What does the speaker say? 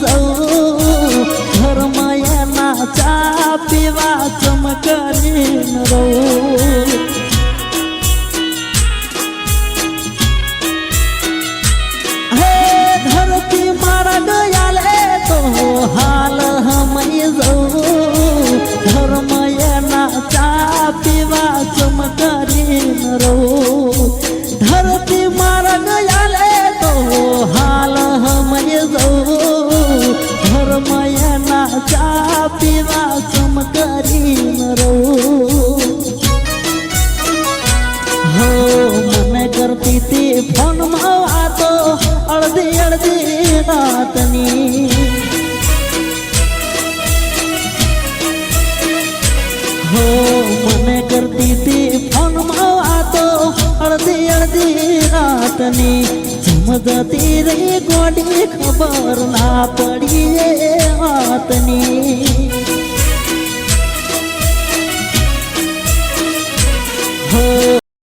જવું ઘરમાં એના ચા પીવા ચમકરીને રહું. હે ધરતી મારા દયાલે તો હાલ હમય જવું ઘરમાં એના ચા પીવા ચમકરીને રહું. ફોનમાં વાતો અડધી અડધી રાતની. હો, મને કરતી તી ફોનમાં વાતો અડધી અડધી રાતની. જમદતી રહી ગોડી, ખબર ના પડી એ